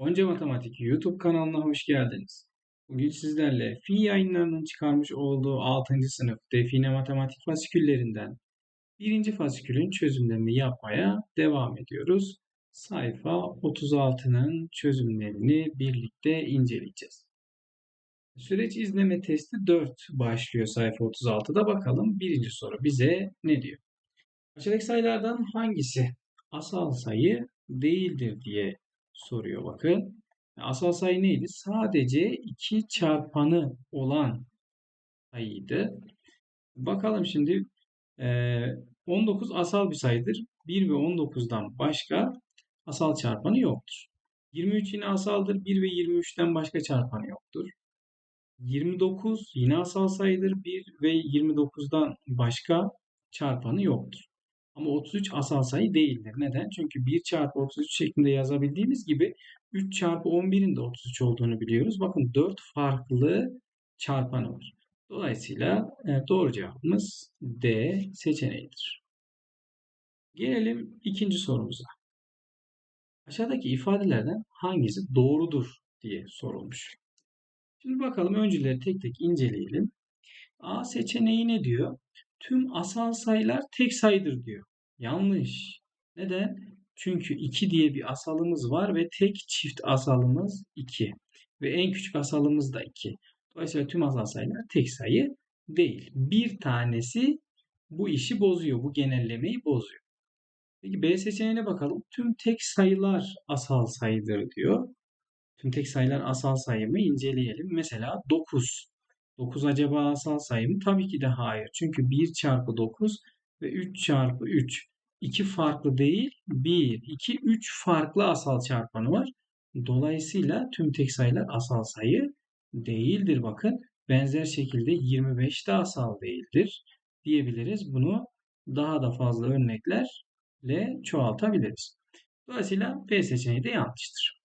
Onca Matematik YouTube kanalına hoş geldiniz. Bugün sizlerle Fi yayınlarının çıkarmış olduğu 6. sınıf define matematik fasiküllerinden birinci fasikülün çözümlerini yapmaya devam ediyoruz. Sayfa 36'nın çözümlerini birlikte inceleyeceğiz. Süreç izleme testi 4 başlıyor sayfa 36'da. Bakalım birinci soru bize ne diyor? Aşağıdaki sayılardan hangisi asal sayı değildir diye soruyor bakın. Asal sayı neydi? Sadece 2 çarpanı olan sayıydı. Bakalım şimdi 19 asal bir sayıdır. 1 ve 19'dan başka asal çarpanı yoktur. 23 yine asaldır. 1 ve 23'ten başka çarpanı yoktur. 29 yine asal sayıdır. 1 ve 29'dan başka çarpanı yoktur. Ama 33 asal sayı değildir. Neden? Çünkü 1 çarpı 33 şeklinde yazabildiğimiz gibi 3 çarpı 11'in de 33 olduğunu biliyoruz. Bakın 4 farklı çarpanı var. Dolayısıyla evet, doğru cevabımız D seçeneğidir. Gelelim ikinci sorumuza. Aşağıdaki ifadelerden hangisi doğrudur diye sorulmuş. Şimdi bakalım öncüleri tek tek inceleyelim. A seçeneği ne diyor? Tüm asal sayılar tek sayıdır diyor. Yanlış. Neden? Çünkü 2 diye bir asalımız var ve tek çift asalımız 2. Ve en küçük asalımız da 2. Dolayısıyla tüm asal sayılar tek sayı değil. Bir tanesi bu işi bozuyor. Bu genellemeyi bozuyor. Peki B seçeneğine bakalım. Tüm tek sayılar asal sayıdır diyor. Tüm tek sayılar asal sayı mı? İnceleyelim. Mesela 9. 9 acaba asal sayı mı? Tabii ki de hayır. Çünkü 1 çarpı 9 ve 3 çarpı 3 2 farklı değil 1, 2, 3 farklı asal çarpanı var. Dolayısıyla tüm tek sayılar asal sayı değildir. Bakın benzer şekilde 25 de asal değildir diyebiliriz. Bunu daha da fazla örneklerle çoğaltabiliriz. Dolayısıyla B seçeneği de yanlıştır.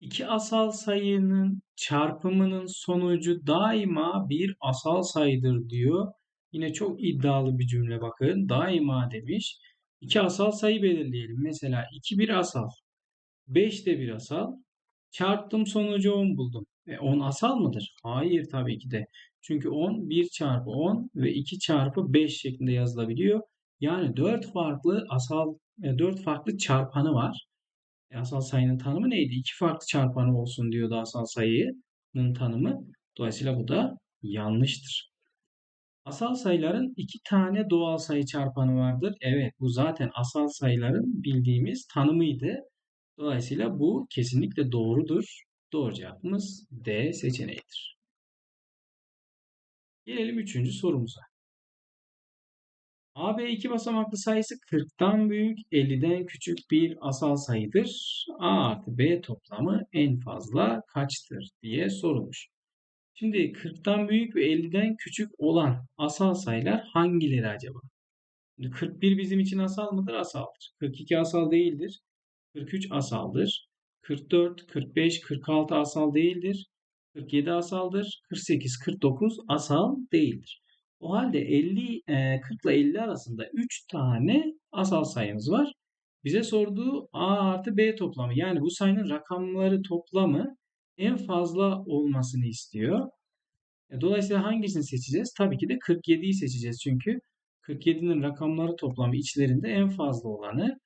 İki asal sayının çarpımının sonucu daima bir asal sayıdır diyor. Yine çok iddialı bir cümle bakın. Daima demiş. İki asal sayı belirleyelim. Mesela 2 bir asal. 5 de bir asal. Çarptım sonucu 10 buldum. E 10 asal mıdır? Hayır tabii ki de. Çünkü 10 1 çarpı 10 ve 2 çarpı 5 şeklinde yazılabiliyor. Yani 4 farklı asal 4 e, farklı çarpanı var. E, asal sayının tanımı neydi? İki farklı çarpanı olsun diyordu asal sayının tanımı. Dolayısıyla bu da yanlıştır. Asal sayıların iki tane doğal sayı çarpanı vardır. Evet bu zaten asal sayıların bildiğimiz tanımıydı. Dolayısıyla bu kesinlikle doğrudur. Doğru cevabımız D seçeneğidir. Gelelim üçüncü sorumuza. AB iki basamaklı sayısı 40'tan büyük, 50'den küçük bir asal sayıdır. A artı B toplamı en fazla kaçtır diye sorulmuş. Şimdi 40'tan büyük ve 50'den küçük olan asal sayılar hangileri acaba? Şimdi 41 bizim için asal mıdır? Asaldır. 42 asal değildir. 43 asaldır. 44, 45, 46 asal değildir. 47 asaldır. 48, 49 asal değildir. O halde 50, 40 ile 50 arasında 3 tane asal sayımız var. Bize sorduğu A artı B toplamı yani bu sayının rakamları toplamı en fazla olmasını istiyor. E, dolayısıyla hangisini seçeceğiz? Tabii ki de 47'yi seçeceğiz. Çünkü 47'nin rakamları toplamı içlerinde en fazla olanı.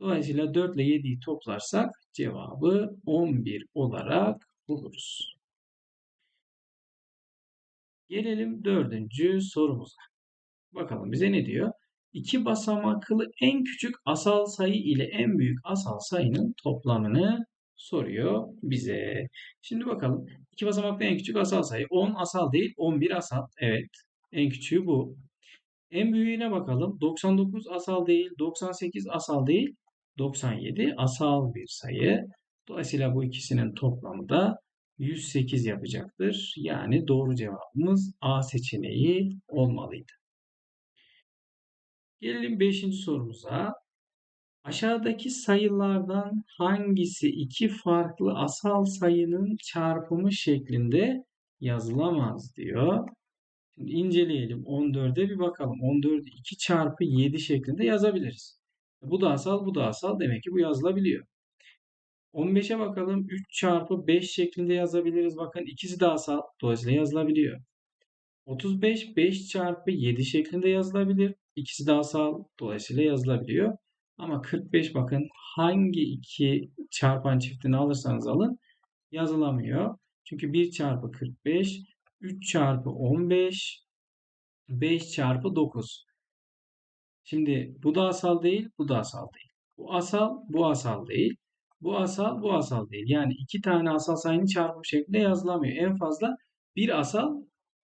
Dolayısıyla 4 ile 7'yi toplarsak cevabı 11 olarak buluruz. Gelelim dördüncü sorumuza. Bakalım bize ne diyor? İki basamaklı en küçük asal sayı ile en büyük asal sayının toplamını soruyor bize. Şimdi bakalım. İki basamaklı en küçük asal sayı. 10 asal değil, 11 asal. Evet. En küçüğü bu. En büyüğüne bakalım. 99 asal değil, 98 asal değil, 97 asal bir sayı. Dolayısıyla bu ikisinin toplamı da 108 yapacaktır. Yani doğru cevabımız A seçeneği olmalıydı. Gelelim 5. sorumuza. Aşağıdaki sayılardan hangisi iki farklı asal sayının çarpımı şeklinde yazılamaz diyor. Şimdi inceleyelim. 14'e bir bakalım. 14'ü 2 çarpı 7 şeklinde yazabiliriz. Bu da asal, bu da asal. Demek ki bu yazılabiliyor. 15'e bakalım. 3 çarpı 5 şeklinde yazabiliriz. Bakın ikisi de asal. Dolayısıyla yazılabiliyor. 35 5 çarpı 7 şeklinde yazılabilir. İkisi de asal. Dolayısıyla yazılabiliyor. Ama 45 bakın hangi iki çarpan çiftini alırsanız alın yazılamıyor. Çünkü 1 çarpı 45 3 çarpı 15 5 çarpı 9. Şimdi bu da asal değil, bu da asal değil. Bu asal, bu asal değil. Bu asal, bu asal değil. Yani iki tane asal sayının çarpımı şeklinde yazılamıyor. En fazla bir asal,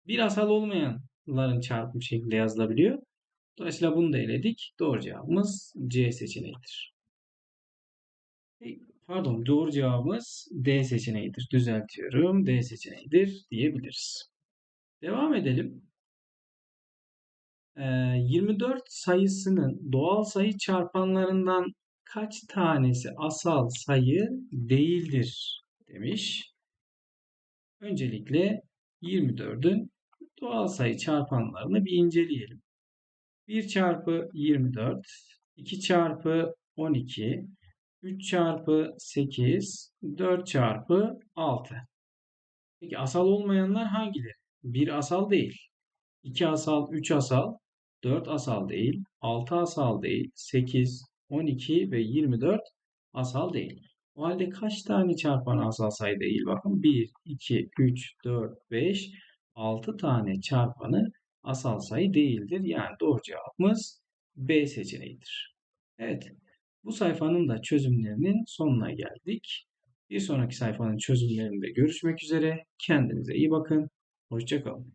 bir asal olmayanların çarpımı şeklinde yazılabiliyor. Dolayısıyla bunu da eledik. Doğru cevabımız C seçeneğidir. Pardon, doğru cevabımız D seçeneğidir. Düzeltiyorum. D seçeneğidir diyebiliriz. Devam edelim. 24 sayısının doğal sayı çarpanlarından kaç tanesi asal sayı değildir demiş. Öncelikle 24'ün doğal sayı çarpanlarını bir inceleyelim. 1 çarpı 24, 2 çarpı 12, 3 çarpı 8, 4 çarpı 6. Peki asal olmayanlar hangileri? 1 asal değil. 2 asal, 3 asal, 4 asal değil, 6 asal değil, 8, 12 ve 24 asal değil. O halde kaç tane çarpan asal sayı değil? Bakın 1, 2, 3, 4, 5, 6 tane çarpanı asal sayı değildir. Yani doğru cevabımız B seçeneğidir. Evet. Bu sayfanın da çözümlerinin sonuna geldik. Bir sonraki sayfanın çözümlerinde görüşmek üzere. Kendinize iyi bakın. Hoşçakalın.